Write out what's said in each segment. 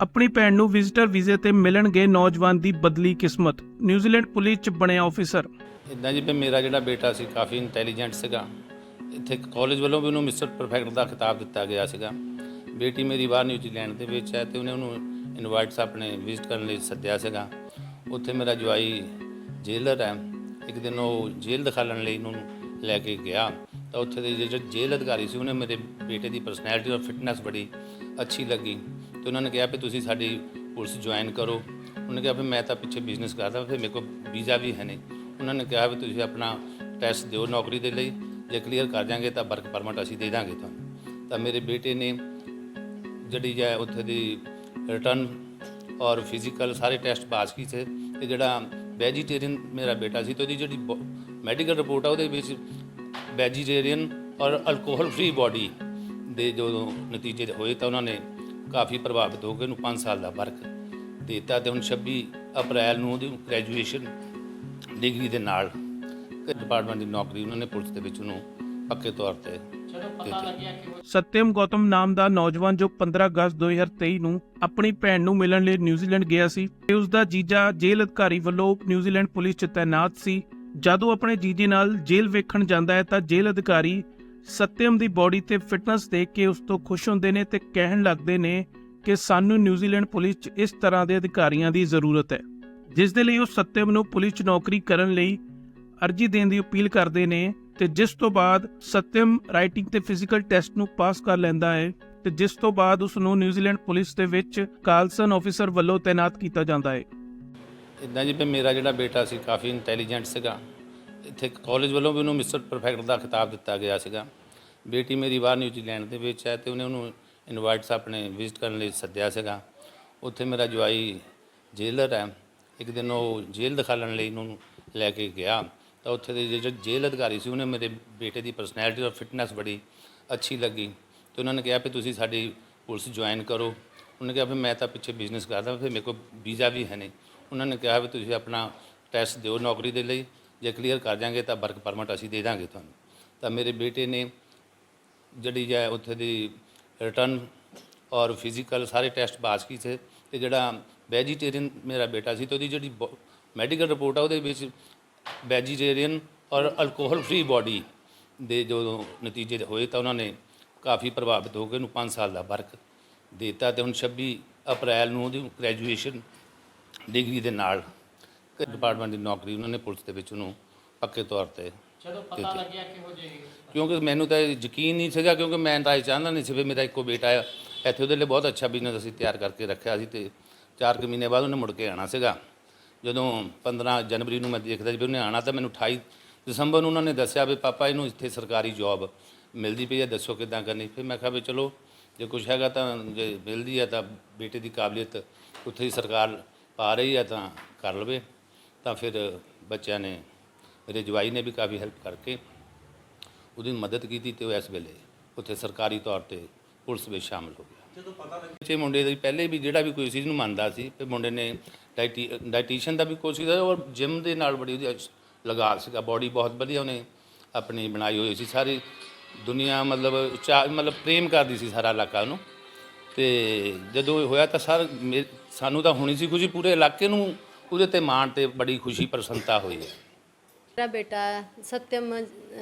ਆਪਣੀ ਭੈਣ ਨੂੰ ਵਿਜ਼ਟਰ ਵੀਜ਼ੇ ਤੇ ਮਿਲਣਗੇ ਨੌਜਵਾਨ ਦੀ ਬਦਲੀ ਕਿਸਮਤ। ਨਿਊਜ਼ੀਲੈਂਡ ਪੁਲਿਸ 'ਚ ਬਣਿਆ ਆਫੀਸਰ ਇਦਾਂ ਜੀ ਵੀ ਮੇਰਾ ਜਿਹੜਾ ਬੇਟਾ ਸੀ, ਕਾਫੀ ਇੰਟੈਲੀਜੈਂਟ ਸੀਗਾ। ਇੱਥੇ ਕਾਲਜ ਵੱਲੋਂ ਵੀ ਉਹਨੂੰ ਮਿਸਟਰ ਪਰਫੈਕਟ ਦਾ ਖਿਤਾਬ ਦਿੱਤਾ ਗਿਆ ਸੀਗਾ। ਬੇਟੀ ਮੇਰੀ ਬਾਹਰ ਨਿਊਜ਼ੀਲੈਂਡ ਦੇ ਵਿੱਚ ਹੈ ਤੇ ਉਹਨੇ ਉਹਨੂੰ ਇਨਵਾਈਟਸ ਆਪਣੇ ਵਿਜ਼ਿਟ ਕਰਨ ਲਈ ਸੱਦਿਆ ਸੀਗਾ। ਉੱਥੇ ਮੇਰਾ ਜਵਾਈ ਜੇਲਰ ਹੈ। ਇੱਕ ਦਿਨ ਉਹ ਜੇਲ੍ਹ ਦਿਖਾਲਣ ਲਈ ਉਹਨੂੰ ਲੈ ਕੇ ਗਿਆ। ਤਾਂ ਉੱਥੇ ਦੇ ਜਿਹੜੇ ਜੇਲ੍ਹ ਅਧਿਕਾਰੀ ਸੀ, ਉਹਨੇ ਮੇਰੇ ਬੇਟੇ ਦੀ ਪਰਸਨੈਲਿਟੀ ਔਰ ਫਿਟਨੈਸ ਬੜੀ ਅੱਛੀ ਲੱਗੀ। ਤੇ ਉਹਨਾਂ ਨੇ ਕਿਹਾ ਵੀ ਤੁਸੀਂ ਸਾਡੀ ਪੁਲਿਸ ਜੁਆਇਨ ਕਰੋ। ਉਹਨੇ ਕਿਹਾ ਵੀ ਮੈਂ ਤਾਂ ਪਿੱਛੇ ਬਿਜ਼ਨਸ ਕਰਦਾ, ਫਿਰ ਮੇਰੇ ਕੋਲ ਵੀਜ਼ਾ ਵੀ ਹੈ ਨਹੀਂ। ਉਹਨਾਂ ਨੇ ਕਿਹਾ ਵੀ ਤੁਸੀਂ ਆਪਣਾ ਟੈਸਟ ਦਿਓ ਨੌਕਰੀ ਦੇ ਲਈ। ਜੇ ਕਲੀਅਰ ਕਰ ਜਾਗੇ ਤਾਂ ਵਰਕ ਪਰਮਿਟ ਅਸੀਂ ਦੇ ਦਾਂਗੇ ਤੁਹਾਨੂੰ। ਤਾਂ ਮੇਰੇ ਬੇਟੇ ਨੇ ਜਿਹੜੀ ਹੈ ਉੱਥੇ ਦੀ ਰਿਟਰਨ ਔਰ ਫਿਜ਼ੀਕਲ ਸਾਰੇ ਟੈਸਟ ਪਾਸ ਕੀਤੇ। ਤੇ ਜਿਹੜਾ ਵੈਜੀਟੇਰੀਅਨ ਮੇਰਾ ਬੇਟਾ ਸੀ ਤੇ ਉਹਦੀ ਜਿਹੜੀ ਮੈਡੀਕਲ ਰਿਪੋਰਟ ਆ, ਉਹਦੇ ਵਿੱਚ ਵੈਜੀਟੇਰੀਅਨ ਔਰ ਅਲਕੋਹਲ ਫ੍ਰੀ ਬਾਡੀ ਦੇ ਜੋ ਨਤੀਜੇ ਹੋਏ ਤਾਂ ਉਹਨਾਂ ਨੇ ਕਾਫੀ ਪ੍ਰਭਾਵਿਤ ਹੋ ਕੇ ਉਹਨੂੰ 5 ਸਾਲ ਦਾ ਵਰਕ ਦਿੱਤਾ ਤੇ ਹੁਣ 26 ਅਪ੍ਰੈਲ ਨੂੰ ਉਹਦੀ ਗ੍ਰੈਜੂਏਸ਼ਨ ਡਿਗਰੀ ਦੇ ਨਾਲ ਡਿਪਾਰਟਮੈਂਟ ਦੀ ਨੌਕਰੀ ਉਹਨਾਂ ਨੇ ਪੁਲਿਸ ਦੇ ਵਿੱਚ ਉਹਨੂੰ ਪੱਕੇ ਤੌਰ ਤੇ ਸਤਿਅਮ ਗੌਤਮ ਨਾਮ ਦਾ ਨੌਜਵਾਨ ਜੋ 15 ਅਗਸਤ 2023 ਨੂੰ ਆਪਣੀ ਭੈਣ ਨੂੰ ਮਿਲਣ ਲਈ ਨਿਊਜ਼ੀਲੈਂਡ ਗਿਆ ਸੀ ਤੇ ਉਸ ਦਾ ਜੀਜਾ ਜੇਲ੍ਹ ਅਧਿਕਾਰੀ ਵੱਲੋਂ ਨਿਊਜ਼ੀਲੈਂਡ ਪੁਲਿਸ 'ਚ ਤਾਇਨਾਤ ਸੀ। ਜਦੋਂ ਆਪਣੇ ਜੀਜੇ ਨਾਲ ਜੇਲ੍ਹ ਵੇਖਣ ਜਾਂਦਾ ਹੈ ਤਾਂ ਜੇਲ੍ਹ ਅਧਿਕਾਰੀ ਸਤਿਅਮ ਦੀ ਬਾਡੀ ਤੇ ਫਿਟਨੈਸ ਦੇਖ ਕੇ ਉਸ ਤੋਂ ਖੁਸ਼ ਹੁੰਦੇ ਨੇ ਤੇ ਕਹਿਣ ਲੱਗਦੇ ਨੇ ਕਿ ਸਾਨੂੰ ਨਿਊਜ਼ੀਲੈਂਡ ਪੁਲਿਸ 'ਚ ਇਸ ਤਰ੍ਹਾਂ ਦੇ ਅਧਿਕਾਰੀਆਂ ਦੀ ਜ਼ਰੂਰਤ ਹੈ, ਜਿਸ ਦੇ ਲਈ ਉਹ ਸਤਿਅਮ ਨੂੰ ਪੁਲਿਸ 'ਚ ਨੌਕਰੀ ਕਰਨ ਲਈ ਅਰਜੀ ਦੇਣ ਦੀ ਅਪੀਲ ਕਰਦੇ ਨੇ ਤੇ ਜਿਸ ਤੋਂ ਬਾਅਦ ਸਤਿਅਮ ਰਾਈਟਿੰਗ ਤੇ ਫਿਜ਼ੀਕਲ ਟੈਸਟ ਨੂੰ ਪਾਸ ਕਰ ਲੈਂਦਾ ਹੈ ਤੇ ਜਿਸ ਤੋਂ ਬਾਅਦ ਉਸ ਨੂੰ ਨਿਊਜ਼ੀਲੈਂਡ ਪੁਲਿਸ ਦੇ ਵਿੱਚ ਕਾਲਸਨ ਆਫੀਸਰ ਵੱਲੋਂ ਤਾਇਨਾਤ ਕੀਤਾ ਜਾਂਦਾ ਹੈ। ਇਦਾਂ ਜੀ ਮੇਰਾ ਜਿਹੜਾ ਬੇਟਾ ਸੀ, ਕਾਫੀ ਇੰਟੈਲੀਜੈਂਟ ਸੀਗਾ। ਇੱਥੇ ਕਾਲਜ ਵੱਲੋਂ ਵੀ ਉਹਨੂੰ ਮਿਸਟਰ ਪਰਫੈਕਟ ਦਾ ਖਿਤਾਬ ਦਿੱਤਾ ਗਿਆ ਸੀਗਾ। ਬੇਟੀ ਮੇਰੀ ਬਾਹਰ ਨਿਊਜ਼ੀਲੈਂਡ ਦੇ ਵਿੱਚ ਹੈ ਤੇ ਉਹਨੇ ਉਹਨੂੰ ਇਨਵਾਈਟਸ ਆਪਣੇ ਵਿਜ਼ਿਟ ਕਰਨ ਲਈ ਸੱਦਿਆ ਸੀਗਾ। ਉੱਥੇ ਮੇਰਾ ਜਵਾਈ ਜੇਲਰ ਹੈ। ਇੱਕ ਦਿਨ ਉਹ ਜੇਲ੍ਹ ਦਿਖਾਲਣ ਲਈ ਉਹਨੂੰ ਲੈ ਕੇ ਗਿਆ। ਤਾਂ ਉੱਥੇ ਦੇ ਜਿਹੜੇ ਜੇਲ੍ਹ ਅਧਿਕਾਰੀ ਸੀ, ਉਹਨੇ ਮੇਰੇ ਬੇਟੇ ਦੀ ਪਰਸਨੈਲਿਟੀ ਔਰ ਫਿਟਨੈਸ ਬੜੀ ਅੱਛੀ ਲੱਗੀ। ਤੇ ਉਹਨਾਂ ਨੇ ਕਿਹਾ ਵੀ ਤੁਸੀਂ ਸਾਡੀ ਪੁਲਿਸ ਜੁਆਇਨ ਕਰੋ। ਉਹਨੇ ਕਿਹਾ ਵੀ ਮੈਂ ਤਾਂ ਪਿੱਛੇ ਬਿਜ਼ਨਸ ਕਰਦਾ, ਫਿਰ ਮੇਰੇ ਕੋਲ ਵੀਜ਼ਾ ਵੀ ਹੈ ਨਹੀਂ। ਉਹਨਾਂ ਨੇ ਕਿਹਾ ਵੀ ਤੁਸੀਂ ਆਪਣਾ ਟੈਸਟ ਦਿਓ ਨੌਕਰੀ ਦੇ ਲਈ। ਜੇ ਕਲੀਅਰ ਕਰ ਜਾਗੇ ਤਾਂ ਵਰਕ ਪਰਮਿਟ ਅਸੀਂ ਦੇ ਦਾਂਗੇ ਤੁਹਾਨੂੰ। ਤਾਂ ਮੇਰੇ ਬੇਟੇ ਨੇ ਜਿਹੜੀ ਹੈ ਉੱਥੇ ਦੀ ਰਿਟਰਨ ਔਰ ਫਿਜ਼ੀਕਲ ਸਾਰੇ ਟੈਸਟ ਪਾਸ ਕੀਤੇ ਤੇ ਜਿਹੜਾ ਵੈਜੀਟੇਰੀਅਨ ਮੇਰਾ ਬੇਟਾ ਸੀ ਤੇ ਉਹਦੀ ਜਿਹੜੀ ਮੈਡੀਕਲ ਰਿਪੋਰਟ ਆ ਉਹਦੇ ਵਿੱਚ ਵੈਜੀਟੇਰੀਅਨ ਔਰ ਅਲਕੋਹਲ ਫ੍ਰੀ ਬਾਡੀ ਦੇ ਜੋ ਨਤੀਜੇ ਹੋਏ ਤਾਂ ਉਹਨਾਂ ਨੇ ਕਾਫੀ ਪ੍ਰਭਾਵਿਤ ਹੋ ਕੇ ਉਹਨੂੰ 5 ਸਾਲ ਦਾ ਵਰਕ ਦਿੱਤਾ ਤੇ ਹੁਣ 26 ਅਪ੍ਰੈਲ ਨੂੰ ਉਹਦੀ ਗ੍ਰੈਜੂਏਸ਼ਨ ਡਿਗਰੀ ਦੇ ਨਾਲ ਡਿਪਾਰਟਮੈਂਟ ਦੀ ਨੌਕਰੀ ਉਹਨਾਂ ਨੇ ਪੁਲਿਸ ਦੇ ਵਿੱਚ ਉਹਨੂੰ ਪੱਕੇ ਤੌਰ ਤੇ ਜਦੋਂ ਪਤਾ ਲੱਗਿਆ ਕਿਹੋ ਜਿਹੀ ਕਿਉਂਕਿ ਮੈਨੂੰ ਤਾਂ ਯਕੀਨ ਨਹੀਂ ਸੀਗਾ ਕਿਉਂਕਿ ਮੈਂ ਤਾਂ ਇਹ ਚਾਹੁੰਦਾ ਨਹੀਂ ਸੀ ਵੀ ਮੇਰਾ ਇੱਕੋ ਬੇਟਾ ਆ। ਇੱਥੇ ਉਹਦੇ ਲਈ ਬਹੁਤ ਅੱਛਾ ਬਿਜ਼ਨਸ ਅਸੀਂ ਤਿਆਰ ਕਰਕੇ ਰੱਖਿਆ ਸੀ ਤੇ 4 ਕੁ ਮਹੀਨੇ ਬਾਅਦ ਉਹਨੇ ਮੁੜ ਕੇ ਆਣਾ ਸੀਗਾ। ਜਦੋਂ 15 ਜਨਵਰੀ ਨੂੰ ਮੈਂ ਦੇਖਦਾ ਸੀ ਵੀ ਉਹਨੇ ਆਣਾ ਤਾਂ ਮੈਨੂੰ 28 ਦਸੰਬਰ ਨੂੰ ਉਹਨਾਂ ਨੇ ਦੱਸਿਆ ਵੀ ਪਾਪਾ ਇਹਨੂੰ ਇੱਥੇ ਸਰਕਾਰੀ ਜੌਬ ਮਿਲਦੀ ਪਈ ਹੈ ਦੱਸੋ ਕਿੱਦਾਂ ਕਰਨੀ। ਫਿਰ ਮੈਂ ਕਿਹਾ ਵੀ ਚਲੋ ਜੇ ਕੁਛ ਹੈਗਾ ਤਾਂ ਜੇ ਮਿਲਦੀ ਹੈ ਤਾਂ ਬੇਟੇ ਦੀ ਕਾਬਲੀਅਤ ਉੱਥੇ ਦੀ ਸਰਕਾਰ ਪਾ ਰਹੀ ਹੈ ਤਾਂ ਕਰ ਲਵੇ। ਤਾਂ ਫਿਰ ਬੱਚਿਆਂ ਨੇ ਮੇਰੇ ਜਵਾਈ ਨੇ ਵੀ ਕਾਫੀ ਹੈਲਪ ਕਰਕੇ ਉਹਦੀ ਮਦਦ ਕੀਤੀ ਤੇ ਉਹ ਇਸ ਵੇਲੇ ਉੱਥੇ ਸਰਕਾਰੀ ਤੌਰ ਤੇ ਪੁਲਿਸ ਵਿੱਚ ਸ਼ਾਮਲ ਹੋ ਗਿਆ। ਜਦੋਂ ਪਤਾ ਲੱਗਿਆ ਮੁੰਡੇ ਦੀ ਪਹਿਲੇ ਵੀ ਜਿਹੜਾ ਵੀ ਕੋਈ ਚੀਜ਼ ਨੂੰ ਮੰਨਦਾ ਸੀ ਤੇ ਮੁੰਡੇ ਨੇ ਡਾਈਟੀ ਡਾਈਟੀਸ਼ੀਅਨ ਦਾ ਵੀ ਕੋਰਸ ਕੀਤਾ ਔਰ ਜਿਮ ਦੇ ਨਾਲ ਬੜੀ ਉਹਦੀ ਲਗਾਅ ਸੀਗਾ ਬਾਡੀ ਬਹੁਤ ਵਧੀਆ ਉਹਨੇ ਆਪਣੀ ਬਣਾਈ ਹੋਈ ਸੀ ਸਾਰੀ ਦੁਨੀਆ ਮਤਲਬ ਮਤਲਬ ਪ੍ਰੇਮ ਕਰਦੀ ਸੀ ਸਾਰਾ ਇਲਾਕਾ ਉਹਨੂੰ। ਤੇ ਜਦੋਂ ਹੋਇਆ ਤਾਂ ਸਰ ਸਾਨੂੰ ਤਾਂ ਹੋਣੀ ਸੀ ਖੁਸ਼ੀ ਪੂਰੇ ਇਲਾਕੇ ਨੂੰ ਉਹਦੇ ਤੇ ਮਾਣ ਤੇ ਬੜੀ ਖੁਸ਼ੀ, ਪ੍ਰਸੰਨਤਾ ਹੋਈ ਹੈ। ਮੇਰਾ ਬੇਟਾ ਸਤਿਅਮ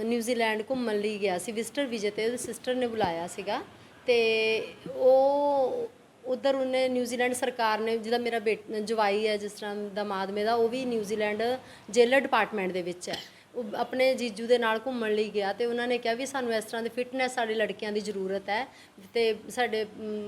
ਨਿਊਜ਼ੀਲੈਂਡ ਘੁੰਮਣ ਲਈ ਗਿਆ ਸੀ, ਵਿਜ਼ਟਰ ਵੀਜ਼ੇ ਤੇ ਉਹਦੀ ਸਿਸਟਰ ਨੇ ਬੁਲਾਇਆ ਸੀਗਾ ਤੇ ਉਹ ਉਧਰ ਉਹਨੇ ਨਿਊਜ਼ੀਲੈਂਡ ਸਰਕਾਰ ਨੇ, ਜਿਹਦਾ ਮੇਰਾ ਬੇਟ, ਜਵਾਈ ਹੈ ਜਿਸ ਤਰ੍ਹਾਂ ਦਮਾਦ ਮੇਰਾ ਉਹ ਵੀ ਨਿਊਜ਼ੀਲੈਂਡ ਜੇਲਰ ਡਿਪਾਰਟਮੈਂਟ ਦੇ ਵਿੱਚ ਹੈ। ਉਹ ਆਪਣੇ ਜੀਜੂ ਦੇ ਨਾਲ ਘੁੰਮਣ ਲਈ ਗਿਆ ਤੇ ਉਹਨਾਂ ਨੇ ਕਿਹਾ ਵੀ ਸਾਨੂੰ ਇਸ ਤਰ੍ਹਾਂ ਦੀ ਫਿਟਨੈਸ ਸਾਡੇ ਲੜਕਿਆਂ ਦੀ ਜ਼ਰੂਰਤ ਹੈ ਤੇ ਸਾਡੇ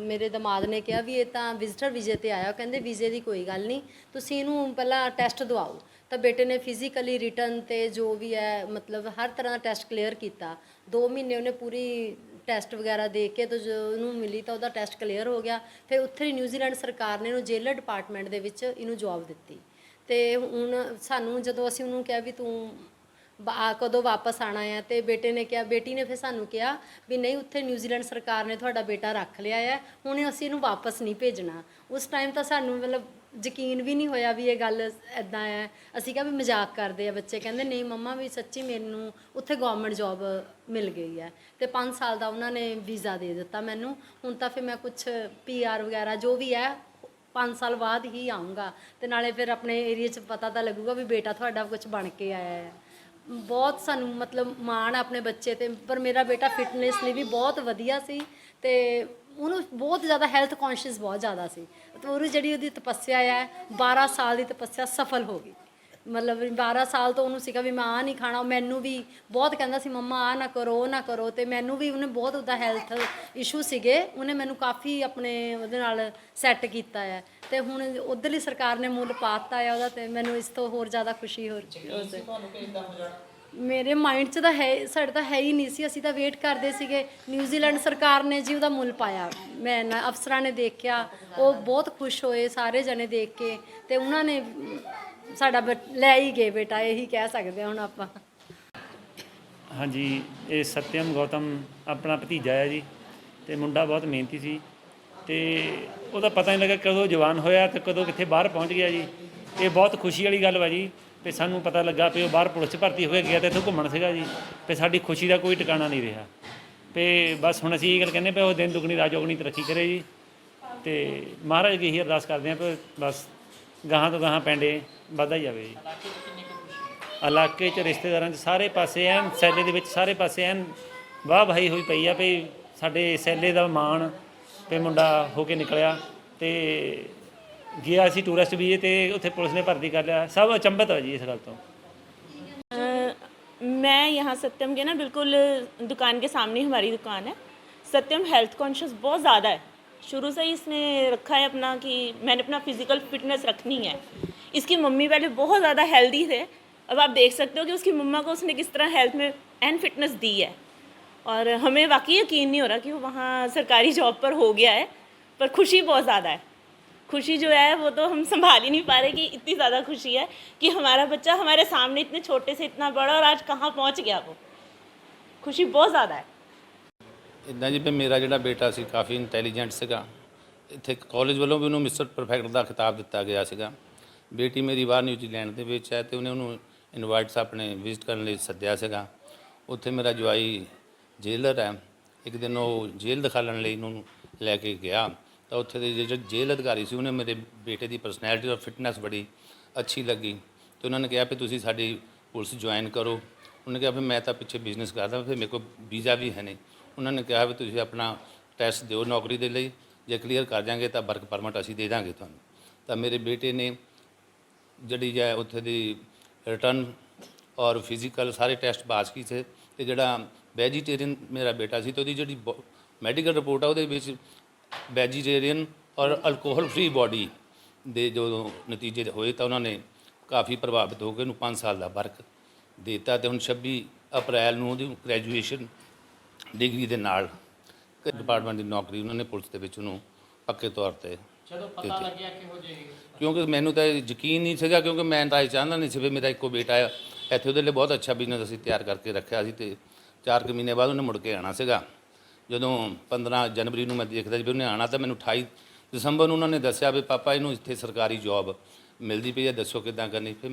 ਮੇਰੇ ਦਮਾਦ ਨੇ ਕਿਹਾ ਵੀ ਇਹ ਤਾਂ ਵਿਜ਼ਟਰ ਵੀਜ਼ੇ ਤੇ ਆਇਆ। ਕਹਿੰਦੇ ਵੀਜ਼ੇ ਦੀ ਕੋਈ ਗੱਲ ਨਹੀਂ, ਤੁਸੀਂ ਇਹਨੂੰ ਪਹਿਲਾਂ ਟੈਸਟ ਦਵਾਓ। ਤਾਂ ਬੇਟੇ ਨੇ ਫਿਜ਼ੀਕਲੀ ਰਿਟਰਨ ਤੇ ਜੋ ਵੀ ਹੈ, ਮਤਲਬ ਹਰ ਤਰ੍ਹਾਂ ਦਾ ਟੈਸਟ ਕਲੀਅਰ ਕੀਤਾ। 2 ਮਹੀਨੇ ਉਹਨੇ ਪੂਰੀ ਟੈਸਟ ਵਗੈਰਾ ਦੇ ਕੇ ਤਾਂ ਜੋ ਉਹਨੂੰ ਮਿਲੀ ਤਾਂ ਉਹਦਾ ਟੈਸਟ ਕਲੀਅਰ ਹੋ ਗਿਆ। ਫਿਰ ਉੱਥੇ ਹੀ ਨਿਊਜ਼ੀਲੈਂਡ ਸਰਕਾਰ ਨੇ ਇਹਨੂੰ ਜੇਲਰ ਡਿਪਾਰਟਮੈਂਟ ਦੇ ਵਿੱਚ ਇਹਨੂੰ ਜੌਬ ਦਿੱਤੀ। ਤੇ ਹੁਣ ਸਾਨੂੰ ਜਦੋਂ ਅਸੀਂ ਉਹਨੂੰ ਕਿਹਾ ਵੀ ਤੂੰ ਆ ਕਦੋਂ ਵਾਪਸ ਆਣਾ ਹੈ ਤੇ ਬੇਟੇ ਨੇ ਕਿਹਾ, ਬੇਟੀ ਨੇ ਫਿਰ ਸਾਨੂੰ ਕਿਹਾ ਵੀ ਨਹੀਂ, ਉੱਥੇ ਨਿਊਜ਼ੀਲੈਂਡ ਸਰਕਾਰ ਨੇ ਤੁਹਾਡਾ ਬੇਟਾ ਰੱਖ ਲਿਆ ਹੈ ਹੁਣ ਅਸੀਂ ਇਹਨੂੰ ਵਾਪਸ ਨਹੀਂ ਭੇਜਣਾ। ਉਸ ਟਾਈਮ ਤਾਂ ਸਾਨੂੰ ਮਤਲਬ ਯਕੀਨ ਵੀ ਨਹੀਂ ਹੋਇਆ ਵੀ ਇਹ ਗੱਲ ਐਦਾਂ ਹੈ ਅਸੀਂ ਕਿਹਾ ਵੀ ਮਜ਼ਾਕ ਕਰਦੇ ਆ ਬੱਚੇ, ਕਹਿੰਦੇ ਨਹੀਂ ਮੰਮਾ ਵੀ ਸੱਚੀ ਮੈਨੂੰ ਉੱਥੇ ਗਵਰਨਮੈਂਟ ਜੌਬ ਮਿਲ ਗਈ ਹੈ ਤੇ 5 ਸਾਲ ਦਾ ਉਹਨਾਂ ਨੇ ਵੀਜ਼ਾ ਦੇ ਦਿੱਤਾ ਮੈਨੂੰ। ਹੁਣ ਤਾਂ ਫਿਰ ਮੈਂ ਕੁਝ ਪੀਆਰ ਵਗੈਰਾ ਜੋ ਵੀ ਹੈ 5 ਸਾਲ ਬਾਅਦ ਹੀ ਆਉਂਗਾ ਤੇ ਨਾਲੇ ਫਿਰ ਆਪਣੇ ਏਰੀਆ 'ਚ ਪਤਾ ਤਾਂ ਲੱਗੂਗਾ ਵੀ ਬੇਟਾ ਤੁਹਾਡਾ ਕੁਝ ਬਣ ਕੇ ਆਇਆ ਹੈ ਬਹੁਤ ਸਾਨੂੰ ਮਤਲਬ ਮਾਣ ਆ ਆਪਣੇ ਬੱਚੇ ਤੇ, ਪਰ ਮੇਰਾ ਬੇਟਾ ਫਿਟਨੈਸ ਲਈ ਵੀ ਬਹੁਤ ਵਧੀਆ ਸੀ ਤੇ ਉਹਨੂੰ ਬਹੁਤ ਜ਼ਿਆਦਾ ਹੈਲਥ ਕੌਨਸ਼ੀਅਸ ਬਹੁਤ ਜ਼ਿਆਦਾ ਸੀ। ਤੇ ਉਹਦੀ ਜਿਹੜੀ ਉਹਦੀ ਤਪੱਸਿਆ ਹੈ 12 ਸਾਲ ਦੀ ਤਪੱਸਿਆ ਸਫਲ ਹੋ ਗਈ। ਮਤਲਬ ਵੀ 12 ਸਾਲ ਤੋਂ ਉਹਨੂੰ ਸੀਗਾ ਵੀ ਮੈਂ ਆ ਨਹੀਂ ਖਾਣਾ ਉਹ ਮੈਨੂੰ ਵੀ ਬਹੁਤ ਕਹਿੰਦਾ ਸੀ ਮੰਮਾ ਆ ਨਾ ਕਰੋ ਉਹ ਨਾ ਕਰੋ। ਤੇ ਮੈਨੂੰ ਵੀ ਉਹਨੇ ਬਹੁਤ ਉਹਦਾ ਹੈਲਥ ਇਸ਼ੂ ਸੀਗੇ ਉਹਨੇ ਮੈਨੂੰ ਕਾਫੀ ਆਪਣੇ ਉਹਦੇ ਨਾਲ ਸੈੱਟ ਕੀਤਾ ਹੈ ਤੇ ਹੁਣ ਉਧਰਲੀ ਸਰਕਾਰ ਨੇ ਮੁੱਲ ਪਾਤਾ ਹੈ ਉਹਦਾ ਤੇ ਮੈਨੂੰ ਇਸ ਤੋਂ ਹੋਰ ਜ਼ਿਆਦਾ ਖੁਸ਼ੀ ਹੋ ਰਹੀ ਹੈ ਤੁਹਾਨੂੰ ਕਿ ਇਦਾਂ ਹੋ ਜਾਣਾ ਮੇਰੇ ਮਾਈਂਡ 'ਚ ਤਾਂ ਹੈ ਸਾਡੇ ਤਾਂ ਹੈ ਹੀ ਨਹੀਂ ਸੀ ਅਸੀਂ ਤਾਂ ਵੇਟ ਕਰਦੇ ਸੀਗੇ। ਨਿਊਜ਼ੀਲੈਂਡ ਸਰਕਾਰ ਨੇ ਜੀ ਉਹਦਾ ਮੁੱਲ ਪਾਇਆ। ਮੈਂ ਨਾ ਅਫਸਰਾਂ ਨੇ ਦੇਖਿਆ ਉਹ ਬਹੁਤ ਖੁਸ਼ ਹੋਏ ਸਾਰੇ ਜਣੇ ਦੇਖ ਕੇ ਤੇ ਉਹਨਾਂ ਨੇ ਸਾਡਾ ਬ ਲੈ ਹੀ ਗਏ ਬੇਟਾ, ਇਹੀ ਕਹਿ ਸਕਦੇ ਹਾਂ ਹੁਣ ਆਪਾਂ। ਹਾਂਜੀ, ਇਹ ਸਤਿਅਮ ਗੌਤਮ ਆਪਣਾ ਭਤੀਜਾ ਹੈ ਜੀ, ਤੇ ਮੁੰਡਾ ਬਹੁਤ ਮਿਹਨਤੀ ਸੀ। ਤੇ ਉਹਦਾ ਪਤਾ ਨਹੀਂ ਲੱਗਾ ਕਦੋਂ ਜਵਾਨ ਹੋਇਆ ਤੇ ਕਦੋਂ ਕਿੱਥੇ ਬਾਹਰ ਪਹੁੰਚ ਗਿਆ ਜੀ। ਇਹ ਬਹੁਤ ਖੁਸ਼ੀ ਵਾਲੀ ਗੱਲ ਵਾ ਜੀ, ਤੇ ਸਾਨੂੰ ਪਤਾ ਲੱਗਾ ਵੀ ਉਹ ਬਾਹਰ ਪੁਲਿਸ 'ਚ ਭਰਤੀ ਹੋ ਕੇ ਗਿਆ ਤੇ ਇੱਥੋਂ ਘੁੰਮਣ ਸੀਗਾ ਜੀ, ਤੇ ਸਾਡੀ ਖੁਸ਼ੀ ਦਾ ਕੋਈ ਟਿਕਾਣਾ ਨਹੀਂ ਰਿਹਾ। ਤੇ ਬਸ ਹੁਣ ਅਸੀਂ ਇਹ ਗੱਲ ਕਹਿੰਦੇ ਪਏ ਉਹ ਦਿਨ ਦੁਗਣੀ, ਰਾਤ ਚੌਗਣੀ ਤਰੱਕੀ ਕਰੇ ਜੀ। ਤੇ ਮਹਾਰਾਜ ਅੱਗੇ ਇਹੀ ਅਰਦਾਸ ਕਰਦੇ ਹਾਂ ਕਿ ਬਸ ਗਾਹਾਂ ਤੋਂ ਗਾਹਾਂ ਪੈਂਡੇ ਵੱਧਦਾ ਹੀ ਜਾਵੇ ਜੀ ਇਲਾਕੇ 'ਚ ਰਿਸ਼ਤੇਦਾਰਾਂ 'ਚ ਸਾਰੇ ਪਾਸੇ ਐਨ ਸੈਲੇ ਦੇ ਵਿੱਚ ਸਾਰੇ ਪਾਸੇ ਐਨ ਵਾਹ ਭਾਈ ਹੋਈ ਪਈ ਆ ਵੀ ਸਾਡੇ ਸੈਲੇ ਦਾ ਮਾਣ ਤੇ ਮੁੰਡਾ ਹੋ ਕੇ ਨਿਕਲਿਆ ਤੇ ਗਿਆ ਸੀ ਟੂਰਿਸਟ ਵੀਜ਼ੇ ਤੇ ਉੱਥੇ ਪੁਲਿਸ ਨੇ ਭਰਤੀ ਕਰ ਲਿਆ ਸਭ ਅਚੰਭਤ ਹੋ ਜੀ ਇਸ ਗੱਲ ਤੋਂ अ, मैं यहाँ सत्यम के ना बिल्कुल दुकान के सामने ही हमारी दुकान है सत्यम हेल्थ कॉन्शियस बहुत ज़्यादा है शुरू से ही इसने रखा है अपना कि मैंने अपना फ़िज़िकल फिटनेस रखनी है। इसकी मम्मी पहले बहुत ज़्यादा हेल्दी थे। अब आप देख सकते हो कि उसकी मम्मा को उसने किस तरह हेल्थ में एंड फिटनेस दी है। और हमें वाकई यकीन नहीं हो रहा कि वो वहाँ सरकारी जॉब पर हो गया है, पर खुशी बहुत ज़्यादा है। खुशी जो है वो तो हम संभाल ही नहीं पा रहे कि इतनी ज़्यादा खुशी है कि हमारा बच्चा हमारे सामने इतने छोटे से इतना बड़ा और आज कहाँ पहुँच गया वो। खुशी बहुत ज़्यादा है। ਇਦਾਂ ਜੀ ਵੀ ਮੇਰਾ ਜਿਹੜਾ ਬੇਟਾ ਸੀ ਕਾਫੀ ਇੰਟੈਲੀਜੈਂਟ ਸੀਗਾ। ਇੱਥੇ ਕਾਲਜ ਵੱਲੋਂ ਵੀ ਉਹਨੂੰ ਮਿਸਟਰ ਪਰਫੈਕਟ ਦਾ ਖਿਤਾਬ ਦਿੱਤਾ ਗਿਆ ਸੀਗਾ। ਬੇਟੀ ਮੇਰੀ ਬਾਹਰ ਨਿਊਜ਼ੀਲੈਂਡ ਦੇ ਵਿੱਚ ਹੈ ਤੇ ਉਹਨੇ ਉਹਨੂੰ ਇਨਵਾਈਟਸ ਆਪਣੇ ਵਿਜ਼ਿਟ ਕਰਨ ਲਈ ਸੱਦਿਆ ਸੀਗਾ। ਉੱਥੇ ਮੇਰਾ ਜਵਾਈ ਜੇਲਰ ਹੈ। ਇੱਕ ਦਿਨ ਉਹ ਜੇਲ੍ਹ ਦਿਖਾਲਣ ਲਈ ਉਹਨੂੰ ਲੈ ਕੇ ਗਿਆ। ਤਾਂ ਉੱਥੇ ਦੇ ਜਿਹੜੇ ਜੇਲ੍ਹ ਅਧਿਕਾਰੀ ਸੀ, ਉਹਨੇ ਮੇਰੇ ਬੇਟੇ ਦੀ ਪਰਸਨੈਲਿਟੀ ਔਰ ਫਿਟਨੈਸ ਬੜੀ ਅੱਛੀ ਲੱਗੀ। ਤੇ ਉਹਨਾਂ ਨੇ ਕਿਹਾ ਵੀ ਤੁਸੀਂ ਸਾਡੀ ਪੁਲਿਸ ਜੁਆਇਨ ਕਰੋ। ਉਹਨੇ ਕਿਹਾ ਵੀ ਮੈਂ ਤਾਂ ਪਿੱਛੇ ਬਿਜ਼ਨਸ ਕਰਦਾ, ਫਿਰ ਮੇਰੇ ਕੋਲ ਵੀਜ਼ਾ ਵੀ ਹੈ ਨਹੀਂ। ਉਹਨਾਂ ਨੇ ਕਿਹਾ ਵੀ ਤੁਸੀਂ ਆਪਣਾ ਟੈਸਟ ਦਿਓ ਨੌਕਰੀ ਦੇ ਲਈ, ਜੇ ਕਲੀਅਰ ਕਰ ਜਾਗੇ ਤਾਂ ਵਰਕ ਪਰਮਿਟ ਅਸੀਂ ਦੇ ਦਾਂਗੇ ਤੁਹਾਨੂੰ। ਤਾਂ ਮੇਰੇ ਬੇਟੇ ਨੇ ਜਿਹੜੀ ਹੈ ਉੱਥੇ ਦੀ ਰਿਟਰਨ ਔਰ ਫਿਜ਼ੀਕਲ ਸਾਰੇ ਟੈਸਟ ਪਾਸ ਕੀਤੇ ਤੇ ਜਿਹੜਾ ਵੈਜੀਟੇਰੀਅਨ ਮੇਰਾ ਬੇਟਾ ਸੀ ਤੇ ਉਹਦੀ ਜਿਹੜੀ ਮੈਡੀਕਲ ਰਿਪੋਰਟ ਆ ਉਹਦੇ ਵਿੱਚ ਵੈਜੀਟੇਰੀਅਨ ਔਰ ਅਲਕੋਹਲ ਫ੍ਰੀ ਬਾਡੀ ਦੇ ਜੋ ਨਤੀਜੇ ਹੋਏ ਤਾਂ ਉਹਨਾਂ ਨੇ ਕਾਫੀ ਪ੍ਰਭਾਵਿਤ ਹੋ ਕੇ ਉਹਨੂੰ 5 ਸਾਲ ਦਾ ਵਰਕ ਦਿੱਤਾ ਤੇ ਹੁਣ 26 ਅਪ੍ਰੈਲ ਨੂੰ ਉਹਦੀ ਗ੍ਰੈਜੂਏਸ਼ਨ ਡਿਗਰੀ ਦੇ ਨਾਲ ਡਿਪਾਰਟਮੈਂਟ ਦੀ ਨੌਕਰੀ ਉਹਨਾਂ ਨੇ ਪੁਲਿਸ ਦੇ ਵਿੱਚ ਉਹਨੂੰ ਪੱਕੇ ਤੌਰ ਤੇ ਜਦੋਂ ਪਤਾ ਲੱਗਿਆ ਕਿਹੋ ਜਿਹੀ ਕਿਉਂਕਿ ਮੈਨੂੰ ਤਾਂ ਯਕੀਨ ਨਹੀਂ ਸੀਗਾ ਕਿਉਂਕਿ ਮੈਂ ਤਾਂ ਇਹ ਚਾਹੁੰਦਾ ਨਹੀਂ ਸੀ ਵੀ ਮੇਰਾ ਇੱਕੋ ਬੇਟਾ ਆ। ਇੱਥੇ ਉਹਦੇ ਲਈ ਬਹੁਤ ਅੱਛਾ ਬਿਜ਼ਨਸ ਅਸੀਂ ਤਿਆਰ ਕਰਕੇ ਰੱਖਿਆ ਸੀ ਤੇ 4 ਕੁ ਮਹੀਨੇ ਬਾਅਦ ਉਹਨੇ ਮੁੜ ਕੇ ਆਣਾ ਸੀਗਾ। ਜਦੋਂ 15 ਜਨਵਰੀ ਨੂੰ ਮੈਂ ਦੇਖਦਾ ਸੀ ਵੀ ਉਹਨੇ ਆਣਾ ਤਾਂ ਮੈਨੂੰ 28 ਦਸੰਬਰ ਨੂੰ ਉਹਨਾਂ ਨੇ ਦੱਸਿਆ ਵੀ ਪਾਪਾ ਇਹਨੂੰ ਇੱਥੇ ਸਰਕਾਰੀ ਜੌਬ ਮਿਲਦੀ ਪਈ ਹੈ ਦੱਸੋ ਕਿੱਦਾਂ ਕਰਨੀ। ਫਿਰ